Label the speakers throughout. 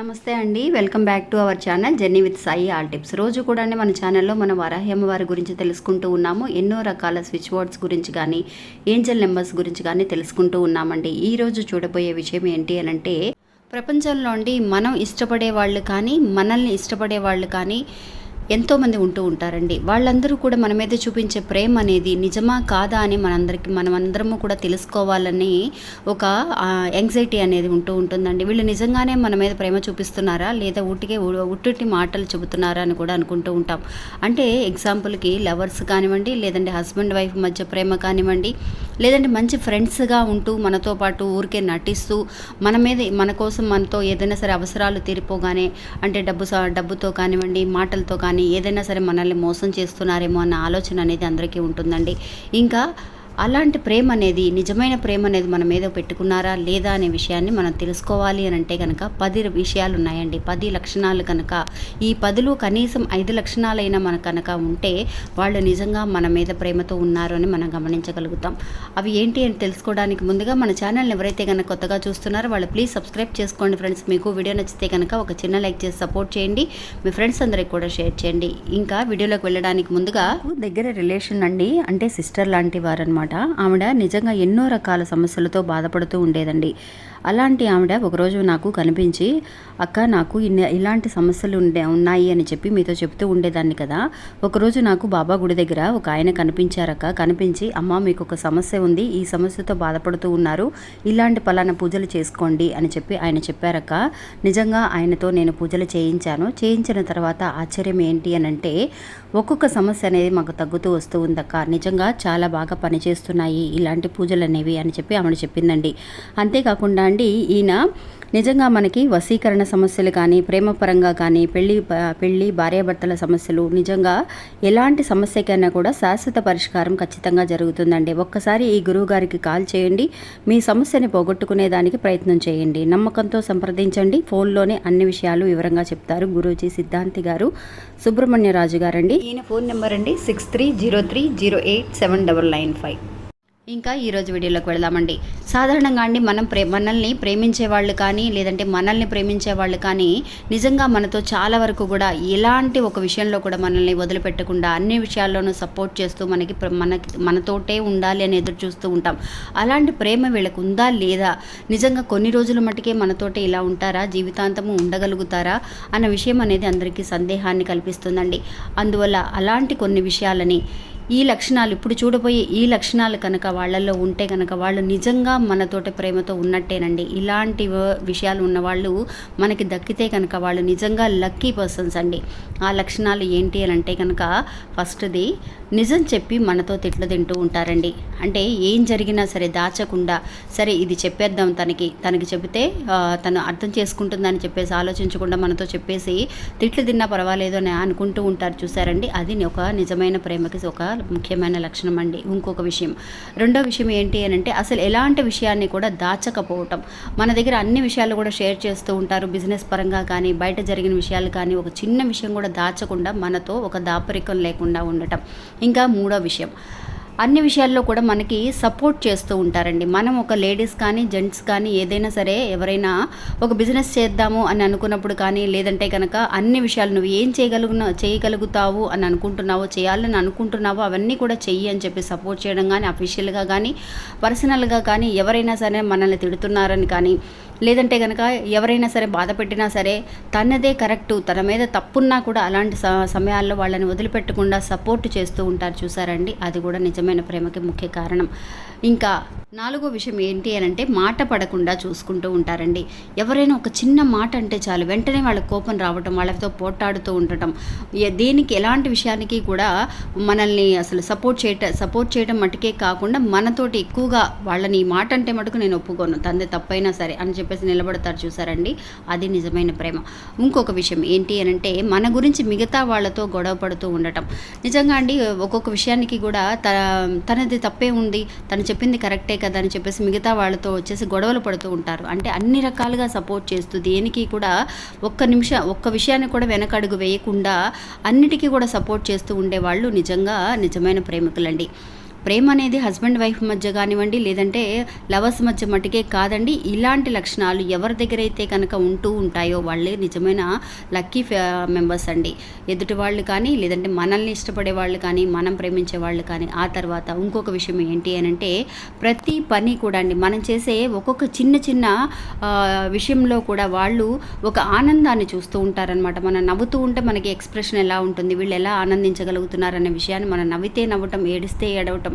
Speaker 1: నమస్తే అండి. Welcome back to our channel journey with Sai all tips. రోజు కూడా మన ఛానల్లో మన వరాహ్యమ్మ వారి గురించి తెలుసుకుంటూ ఉన్నాము. ఎన్నో రకాల స్విచ్ బోర్డ్స్ గురించి కానీ ఏంజల్ నెంబర్స్ గురించి కానీ తెలుసుకుంటూ ఉన్నామండి. ఈ రోజు చూడబోయే విషయం ఏంటి అని అంటే ప్రపంచంలో మనం ఇష్టపడే వాళ్ళు కానీ మనల్ని ఇష్టపడే వాళ్ళు కానీ ఎంతోమంది ఉంటూ ఉంటారండి. వాళ్ళందరూ కూడా మన మీద చూపించే ప్రేమ అనేది నిజమా కాదా అని మనందరికి మనమందరము కూడా తెలుసుకోవాలని ఒక యాంగ్జైటీ అనేది ఉంటూ ఉంటుందండి. వీళ్ళు నిజంగానే మన మీద ప్రేమ చూపిస్తున్నారా? లేదా ఉట్టికే ఉట్టుటి మాటలు చెబుతున్నారా అని కూడా అనుకుంటూ ఉంటాం. అంటే ఎగ్జాంపుల్కి లవర్స్ కానివ్వండి లేదంటే హస్బెండ్ వైఫ్ మధ్య ప్రేమ కానివ్వండి లేదంటే మంచి ఫ్రెండ్స్గా ఉంటూ మనతో పాటు ఊరికే నటిస్తూ మన మీద మన కోసం మనతో ఏదైనా సరే అవసరాలు తీరిపోగానే అంటే డబ్బు స- డబ్బుతో కానివ్వండి మాటలతో కానివ్వండి కానీ ఏదైనా సరే మనల్ని మోసం చేస్తున్నారేమో అన్న ఆలోచన అనేది అందరికీ ఉంటుందండి. ఇంకా అలాంటి ప్రేమ అనేది నిజమైన ప్రేమ అనేది మన మీద పెట్టుకున్నారా లేదా అనే విషయాన్ని మనం తెలుసుకోవాలి అని అంటే కనుక పది విషయాలు ఉన్నాయండి. పది లక్షణాలు కనుక ఈ పదిలో కనీసం ఐదు లక్షణాలైనా మన కనుక ఉంటే వాళ్ళు నిజంగా మన మీద ప్రేమతో ఉన్నారు అని మనం గమనించగలుగుతాం. అవి ఏంటి అని తెలుసుకోవడానికి ముందుగా మన ఛానల్ని ఎవరైతే కనుక కొత్తగా చూస్తున్నారో వాళ్ళు ప్లీజ్ సబ్స్క్రైబ్ చేసుకోండి ఫ్రెండ్స్. మీకు వీడియో నచ్చితే కనుక ఒక చిన్న లైక్ చేసి సపోర్ట్ చేయండి. మీ ఫ్రెండ్స్ అందరికి కూడా షేర్ చేయండి. ఇంకా వీడియోలోకి వెళ్ళడానికి ముందుగా దగ్గర రిలేషన్ అండి. అంటే సిస్టర్ లాంటి వారు అనమాట. ఆవిడ నిజంగా ఎన్నో రకాల సమస్యలతో బాధపడుతూ ఉండేదండి. అలాంటి ఆవిడ ఒకరోజు నాకు కనిపించి అక్క నాకు ఇన్ని ఇలాంటి సమస్యలు ఉండే ఉన్నాయి అని చెప్పి మీతో చెప్తూ ఉండేదాన్ని కదా. ఒకరోజు నాకు బాబా గుడి దగ్గర ఒక ఆయన కనిపించారక్క. కనిపించి అమ్మ మీకు ఒక సమస్య ఉంది. ఈ సమస్యతో బాధపడుతూ ఉన్నారు. ఇలాంటి పలానా పూజలు చేసుకోండి అని చెప్పి ఆయన చెప్పారక్క. నిజంగా ఆయనతో నేను పూజలు చేయించాను. చేయించిన తర్వాత ఆశ్చర్యం ఏంటి అని అంటే ఒక్కొక్క సమస్య అనేది మాకు తగ్గుతూ వస్తూ ఉందక్క. నిజంగా చాలా బాగా చేస్తున్నాయి ఇలాంటి పూజలు అనేవి అని చెప్పి ఆమె చెప్పిందండి. అంతేకాకుండా అండి ఈయన నిజంగా మనకి వశీకరణ సమస్యలు కానీ ప్రేమపరంగా కానీ పెళ్ళి పెళ్ళి భార్యాభర్తల సమస్యలు నిజంగా ఎలాంటి సమస్యకైనా కూడా శాశ్వత పరిష్కారం ఖచ్చితంగా జరుగుతుందండి. ఒక్కసారి ఈ గురువు గారికి కాల్ చేయండి మీ సమస్యని పోగొట్టుకునేదానికి ప్రయత్నం చేయండి. నమ్మకంతో సంప్రదించండి. ఫోన్లోనే అన్ని విషయాలు వివరంగా చెప్తారు గురూజీ సిద్ధాంతి గారు. సుబ్రహ్మణ్యరాజు గారండి. ఈయన ఫోన్ నెంబర్ అండి six three zero three zero eight seven double nine five. ఇంకా ఈరోజు వీడియోలోకి వెళదామండి. సాధారణంగా అండి మనం ప్రే మనల్ని ప్రేమించే వాళ్ళు కానీ లేదంటే మనల్ని ప్రేమించే వాళ్ళు కానీ నిజంగా మనతో చాలా వరకు కూడా ఎలాంటి ఒక విషయంలో కూడా మనల్ని వదిలిపెట్టకుండా అన్ని విషయాల్లోనూ సపోర్ట్ చేస్తూ మనకి మనకి మనతోటే ఉండాలి అని ఎదురు చూస్తూ ఉంటాం. అలాంటి ప్రేమ వీళ్ళకు ఉందా లేదా? నిజంగా కొన్ని రోజుల మటుకే మనతోటే ఇలా ఉంటారా? జీవితాంతము ఉండగలుగుతారా? అన్న విషయం అనేది అందరికీ సందేహాన్ని కల్పిస్తుందండి. అందువల్ల అలాంటి కొన్ని విషయాలని ఈ లక్షణాలు ఇప్పుడు చూడబోయే ఈ లక్షణాలు కనుక వాళ్ళల్లో ఉంటే కనుక వాళ్ళు నిజంగా మనతోటి ప్రేమతో ఉన్నట్టేనండి. ఇలాంటి విషయాలు ఉన్నవాళ్ళు మనకి దక్కితే కనుక వాళ్ళు నిజంగా లక్కీ పర్సన్స్ అండి. ఆ లక్షణాలు ఏంటి అని అంటే కనుక ఫస్ట్ది నిజం చెప్పి మనతో తిట్లు తింటూ ఉంటారండి. అంటే ఏం జరిగినా సరే దాచకుండా సరే ఇది చెప్పేద్దాం తనకి తనకి చెబితే తను అర్థం చేసుకుంటుందని చెప్పేసి ఆలోచించకుండా మనతో చెప్పేసి తిట్లు తిన్నా పర్వాలేదు అని అనుకుంటూ ఉంటారు చూసారండి. అది ఒక నిజమైన ప్రేమకి ఒక ముఖ్యమైన లక్షణం అండి. ఇంకొక విషయం. రెండో విషయం ఏంటి అని అంటే అసలు ఎలాంటి విషయాన్ని కూడా దాచకపోవటం. మన దగ్గర అన్ని విషయాలు కూడా షేర్ చేస్తూ ఉంటారు. బిజినెస్ పరంగా కానీ బయట జరిగిన విషయాలు కానీ ఒక చిన్న విషయం కూడా దాచకుండా మనతో ఒక దాపరికం లేకుండా ఉండటం. ఇంకా మూడో విషయం. అన్ని విషయాల్లో కూడా మనకి సపోర్ట్ చేస్తూ ఉంటారండి. మనం ఒక లేడీస్ కానీ జెంట్స్ కానీ ఏదైనా సరే ఎవరైనా ఒక బిజినెస్ చేద్దాము అని అనుకున్నప్పుడు కానీ లేదంటే కనుక అన్ని విషయాలు నువ్వు ఏం చేయగలుగున చేయగలుగుతావు అని అనుకుంటున్నావో చేయాలని అనుకుంటున్నావో అవన్నీ కూడా చెయ్యి అని చెప్పి సపోర్ట్ చేయడం కానీ అఫీషియల్గా కానీ పర్సనల్గా కానీ ఎవరైనా సరే మనల్ని తిడుతున్నారని కానీ లేదంటే కనుక ఎవరైనా సరే బాధ పెట్టినా సరే తనదే కరెక్టు తన మీద తప్పున్నా కూడా అలాంటి స- సమయాల్లో వాళ్ళని వదిలిపెట్టకుండా సపోర్ట్ చేస్తూ ఉంటారు చూసారండి. అది కూడా నిజమే. నిజమైన ప్రేమకి ముఖ్య కారణం. ఇంకా నాలుగో విషయం ఏంటి అని అంటే మాట పడకుండా చూసుకుంటూ ఉంటారండి. ఎవరైనా ఒక చిన్న మాట అంటే చాలు వెంటనే వాళ్ళ కోపం రావటం వాళ్ళతో పోట్లాడుతూ ఉండటం దేనికి ఎలాంటి విషయానికి కూడా మనల్ని అసలు సపోర్ట్ చేయట సపోర్ట్ చేయడం మటుకే కాకుండా మనతోటి ఎక్కువగా వాళ్ళని ఈ మాట అంటే మటుకు నేను ఒప్పుకోను తండ్రి తప్పైనా సరే అని చెప్పేసి నిలబడతారు చూసారండి. అది నిజమైన ప్రేమ. ఇంకొక విషయం ఏంటి అని అంటే మన గురించి మిగతా వాళ్ళతో గొడవ పడుతూ ఉండటం. నిజంగా అండి ఒక్కొక్క విషయానికి కూడా త తనది తప్పే ఉంది తను చెప్పింది కరెక్టే కదా అని చెప్పేసి మిగతా వాళ్ళతో వచ్చేసి గొడవలు పడుతూ ఉంటారు. అంటే అన్ని రకాలుగా సపోర్ట్ చేస్తూ దేనికి కూడా ఒక్క నిమిషం ఒక్క విషయాన్ని కూడా వెనకడుగు వేయకుండా అన్నిటికీ కూడా సపోర్ట్ చేస్తూ ఉండేవాళ్ళు నిజంగా నిజమైన ప్రేమికులండి. ప్రేమ అనేది హస్బెండ్ వైఫ్ మధ్య కానివ్వండి లేదంటే లవర్స్ మధ్య మటుకే కాదండి. ఇలాంటి లక్షణాలు ఎవరి దగ్గర అయితే కనుక ఉంటూ ఉంటాయో వాళ్ళే నిజమైన లక్కీ మెంబర్స్ అండి. ఎదుటి వాళ్ళు కానీ లేదంటే మనల్ని ఇష్టపడే వాళ్ళు కానీ మనం ప్రేమించే వాళ్ళు కానీ ఆ తర్వాత ఇంకొక విషయం ఏంటి అని అంటే ప్రతి పని కూడా అండి మనం చేసే ఒక్కొక్క చిన్న చిన్న విషయంలో కూడా వాళ్ళు ఒక ఆనందాన్ని చూస్తూ ఉంటారనమాట మనం నవ్వుతూ ఉంటే మనకి ఎక్స్ప్రెషన్ ఎలా ఉంటుంది వీళ్ళు ఎలా ఆనందించగలుగుతున్నారనే విషయాన్ని మనం నవ్వితే నవ్వటం ఏడిస్తే ఏడవటం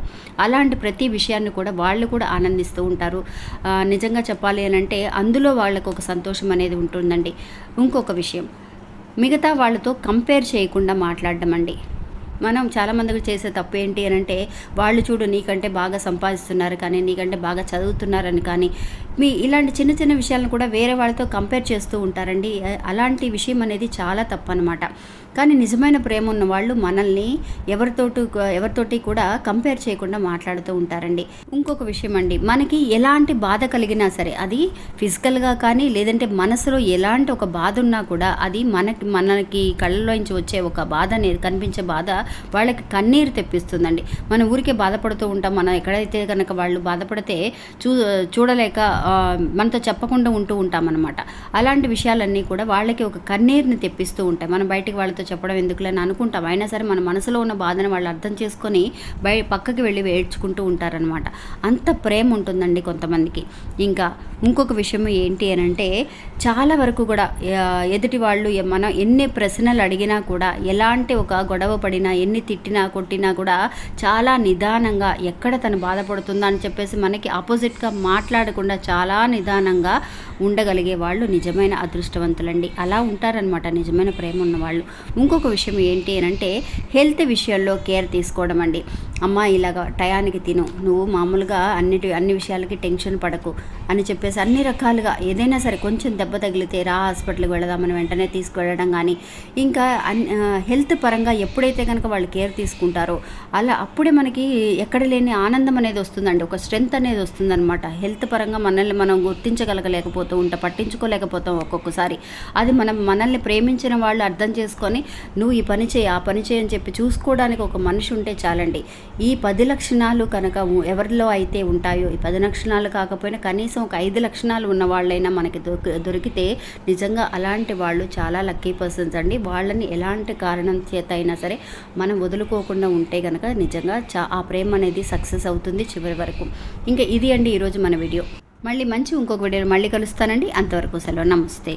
Speaker 1: అలాంటి ప్రతి విషయాన్ని కూడా వాళ్ళు కూడా ఆనందిస్తూ ఉంటారు. నిజంగా చెప్పాలి అని అంటే అందులో వాళ్ళకు ఒక సంతోషం అనేది ఉంటుందండి. ఇంకొక విషయం. మిగతా వాళ్ళతో కంపేర్ చేయకుండా మాట్లాడడం అండి. మనం చాలామందికి చేసే తప్పు ఏంటి అని అంటే వాళ్ళు చూడు నీకంటే బాగా సంపాదిస్తున్నారు కానీ నీకంటే బాగా చదువుతున్నారని కానీ మీ ఇలాంటి చిన్న చిన్న విషయాలను కూడా వేరే వాళ్ళతో కంపేర్ చేస్తూ ఉంటారండి. అలాంటి విషయం అనేది చాలా తప్పు అనమాట కానీ నిజమైన ప్రేమ ఉన్న వాళ్ళు మనల్ని ఎవరితోటి ఎవరితోటి కూడా కంపేర్ చేయకుండా మాట్లాడుతూ ఉంటారండి. ఇంకొక విషయం అండి మనకి ఎలాంటి బాధ కలిగినా సరే అది ఫిజికల్గా కానీ లేదంటే మనసులో ఎలాంటి ఒక బాధ ఉన్నా కూడా అది మనకి మనకి కళ్ళలోంచి వచ్చే ఒక బాధ అనేది కనిపించే బాధ వాళ్ళకి కన్నీరు తెప్పిస్తుందండి. మన ఊరికే బాధపడుతూ ఉంటాం మనం ఎక్కడైతే కనుక వాళ్ళు బాధపడితే చూ చూడలేక మనతో చెప్పకుండా ఉంటూ ఉంటాం అనమాట అలాంటి విషయాలన్నీ కూడా వాళ్ళకి ఒక కన్నీరుని తెప్పిస్తూ ఉంటాయి. మనం బయటికి వాళ్ళతో చెప్పడం ఎందుకులే అని అనుకుంటాం. అయినా సరే మన మనసులో ఉన్న బాధను వాళ్ళు అర్థం చేసుకొని బయ పక్కకి వెళ్ళి ఏడ్చుకుంటూ ఉంటారనమాట అంత ప్రేమ ఉంటుందండి కొంతమందికి. ఇంకా ఇంకొక విషయం ఏంటి అని అంటే చాలా వరకు కూడా ఎదుటి వాళ్ళు మనం ఎన్ని ప్రశ్నలు అడిగినా కూడా ఎలాంటి ఒక గొడవ పడినా ఎన్ని తిట్టినా కొట్టినా కూడా చాలా నిదానంగా ఎక్కడ తను బాధపడుతుందా అని చెప్పేసి మనకి ఆపోజిట్గా మాట్లాడకుండా చాలా నిదానంగా ఉండగలిగే వాళ్ళు నిజమైన అదృష్టవంతులండి. అలా ఉంటారనమాట నిజమైన ప్రేమ ఉన్న వాళ్ళు ఇంకొక విషయం ఏంటి అని అంటే హెల్త్ విషయాల్లో కేర్ తీసుకోవడం అండి. అమ్మ ఇలాగ టయానికి తిను. నువ్వు మామూలుగా అన్నిటి అన్ని విషయాలకి టెన్షన్ పడకు అని చెప్పేసి అన్ని రకాలుగా ఏదైనా సరే కొంచెం దెబ్బ తగిలితే రా హాస్పిటల్కి వెళదామని వెంటనే తీసుకువెళ్ళడం కానీ ఇంకా అన్- హెల్త్ పరంగా ఎప్పుడైతే కనుక వాళ్ళు కేర్ తీసుకుంటారో అలా అప్పుడే మనకి ఎక్కడ లేని ఆనందం అనేది వస్తుందండి. ఒక స్ట్రెంగ్త్ అనేది వస్తుందన్నమాట. హెల్త్ పరంగా మనల్ని మనం గుర్తించగలగలేకపోతూ ఉంటాం పట్టించుకోలేకపోతాం ఒక్కొక్కసారి. అది మనం మనల్ని ప్రేమించిన వాళ్ళు అర్థం చేసుకొని నువ్వు ఈ పని చేయి ఆ పని చేయి అని చెప్పి చూసుకోవడానికి ఒక మనిషి ఉంటే చాలండి. ఈ పది లక్షణాలు కనుక ఎవరిలో అయితే ఉంటాయో ఈ పది లక్షణాలు కాకపోయినా కనీసం ఒక ఐదు లక్షణాలు ఉన్న వాళ్ళైనా మనకి దొరికి దొరికితే నిజంగా అలాంటి వాళ్ళు చాలా లక్కీ పర్సన్స్ అండి. వాళ్ళని ఎలాంటి కారణం చేత అయినా సరే మనం వదులుకోకుండా ఉంటే కనుక నిజంగా చా ఆ ప్రేమ అనేది సక్సెస్ అవుతుంది చివరి వరకు. ఇంకా ఇది అండి ఈరోజు మన వీడియో. మళ్ళీ మంచి ఇంకొక వీడియో మళ్ళీ కలుస్తానండి. అంతవరకు సెలవు. నమస్తే.